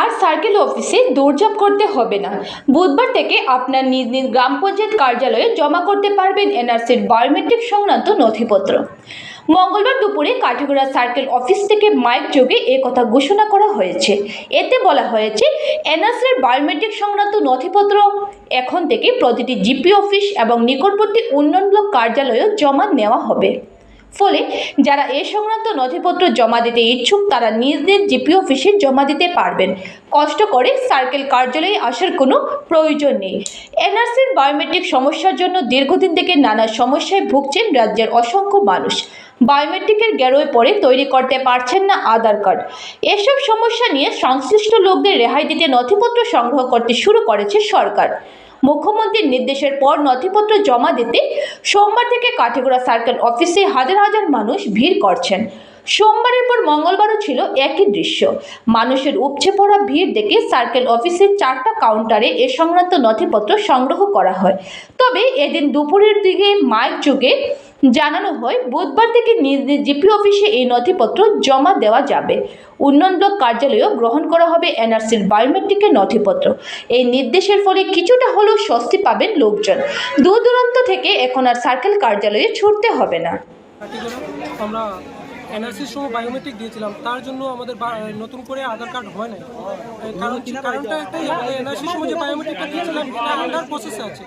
আর circle অফিসে দৌড়ঝাঁপ করতে হবে না। বুধবার থেকে আপনার নিজ নিজ গ্রাম পঞ্চায়েত কার্যালয়ে জমা করতে পারবেন এনআরসির বায়োমেট্রিক সংক্রান্ত নথিপত্র। মঙ্গলবার দুপুরে কাঠিগড়া সার্কেল অফিস থেকে মাইক যোগে এ কথা ঘোষণা করা হয়েছে। এতে বলা হয়েছে, এনআরসির বায়োমেট্রিক সংক্রান্ত নথিপত্র এখন থেকে প্রতিটি জিপি অফিস এবং নিকটবর্তী উন্নয়ন ব্লক কার্যালয়েও জমা নেওয়া হবে। ফলে যারা এ সংক্রান্ত নথিপত্র জমা দিতে ইচ্ছুক, তারা নিজ নিজ জিপি অফিসে জমা দিতে পারবেন। কষ্ট করে সার্কেল কার্যালয়ে আসার কোনো প্রয়োজন নেই। এনআরসির বায়োমেট্রিক সমস্যার জন্য দীর্ঘদিন থেকে নানা সমস্যায় ভুগছেন রাজ্যের অসংখ্য মানুষ। বায়োমেট্রিকের গ্যারোয় পড়ে তৈরি করতে পারছেন না আধার কার্ড। এসব সমস্যা নিয়ে সংশ্লিষ্ট লোকদের রেহাই দিতে নথিপত্র সংগ্রহ করতে শুরু করেছে সরকার। মুখ্যমন্ত্রীর নির্দেশের পর নথিপত্র জমা দিতে সোমবার থেকে কাঠিগোড়া সার্কেল অফিসে হাজার হাজার মানুষ ভিড় করছেন। সোমবারের পর মঙ্গলবারও ছিল একই দৃশ্য। মানুষের উপচে পড়া ভিড় দেখে সার্কেল অফিসের চারটা কাউন্টারে এ সংক্রান্ত নথিপত্র সংগ্রহ করা হয়। তবে এদিন দুপুরের দিকে মাইক যুগে জানানো হয়, বুধবার থেকে নিজ নিজ জিপি অফিসে এই নথিপত্র জমা দেওয়া যাবে। উন্নয়ন ব্লক কার্যালয়েও গ্রহণ করা হবে এনআরসির বায়োমেট্রিকের নথিপত্র। এই নির্দেশের ফলে কিছুটা হলেও স্বস্তি পাবেন লোকজন। দূর দূরান্ত থেকে এখন আর সার্কেল কার্যালয়ে ছুটতে হবে না। আমরা এনআরসির সময় বায়োমেট্রিক দিয়েছিলাম। তার জন্য আমাদের নতুন করে আধার কার্ড হয় নাই। কারণ কারণটা একটাই আমাদের সময় যে বায়োমেট্রিকটা দিয়েছিলাম আন্ডার প্রসেসে আছে।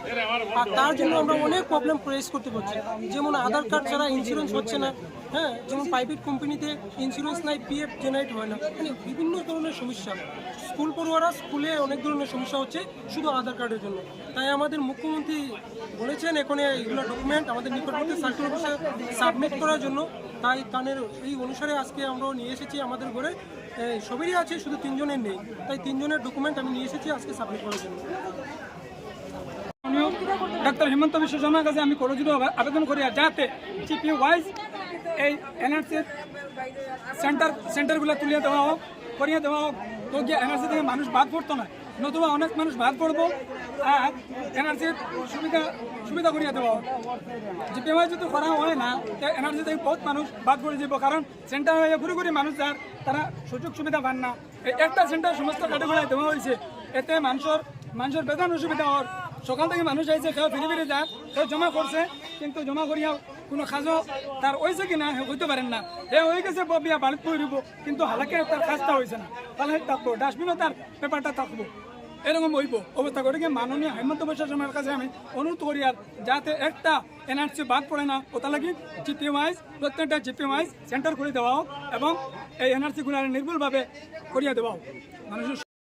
আর তার জন্য আমরা অনেক প্রবলেম ফেস করতে পারছি। যেমন আধার কার্ড ছাড়া ইন্স্যুরেন্স হচ্ছে না হ্যাঁ? যেমন প্রাইভেট কোম্পানিতে ইন্স্যুরেন্স নাই পিএফ জেনারেট হয় না। মানে বিভিন্ন ধরনের সমস্যা। স্কুল পড়ুয়ারা স্কুলে অনেক ধরনের সমস্যা হচ্ছে শুধু আধার কার্ডের জন্য। তাই আমাদের মুখ্যমন্ত্রী বলেছেন, এখানে এইগুলো ডকুমেন্ট আমাদের নিকটবর্তী সার্কেল সাবমিট করার জন্য। তাই কানের এই অনুসারে আজকে আমরা নিয়ে এসেছি আমাদের ঘরে। সবেরই আছে, শুধু তিনজনের নেই। তাই তিনজনের ডকুমেন্ট আমি নিয়ে এসেছি, আজকে সাবমিট করার জন্য। ডাক্তার হেমন্ত বিশ্ব শর্মার কাছে আমি করজুদ আবেদন করি যাতে জিপি ওয়াইজ এই এনআরসির সেন্টার সেন্টারগুলো তুলিয়ে দেওয়া হোক, করিয়ে দেওয়া হোক, তো গিয়ে এনআরসি থেকে মানুষ বাদ পড়তো না। নতুবা অনেক মানুষ বাদ পড়ব। আর এনআরসির সুবিধা সুবিধা করিয়ে হোক জিপি ওয়াইজ যদি করা হয় না, তো এনআরসি থেকে বহুত মানুষ বাদ পড়ে যাব। কারণ সেন্টার হয়ে ঘুরে ঘুরে মানুষ যার তারা সুযোগ সুবিধা পান না। একটা সেন্টার সমস্ত ক্যাটেগরি দেওয়া হয়েছে এতে মানুষের মানুষের বেতন অসুবিধা হওয়ার সকাল থেকে মানুষ আইছে কেউ ফিরে ফিরে যান কেউ জমা করছে কিন্তু জমা করিয়া কোনো কাজও তার হয়েছে কিনা হে হইতে পারেন না। হে হয়ে গেছে বিয়া বাড়িতে পড়িব কিন্তু হালাকে তার কাজটা হয়েছে না। তাহলে থাকব ডাস্টবিনও তার পেপারটা থাকব। এরকম হইব। অবস্থা করে মাননীয় হেমন্ত বিশ্ব শর্মার কাছে আমি অনুরোধ করি আর যাতে একটা এনআরসি বাদ পড়ে না, ওটা লাগি জিপি ওয়াইজ প্রত্যেকটা জিপি ওয়াইজ সেন্টার করে দেওয়া হোক এবং এই এনআরসি গুলো নির্ভুলভাবে করিয়া দেওয়া হোক। মানুষের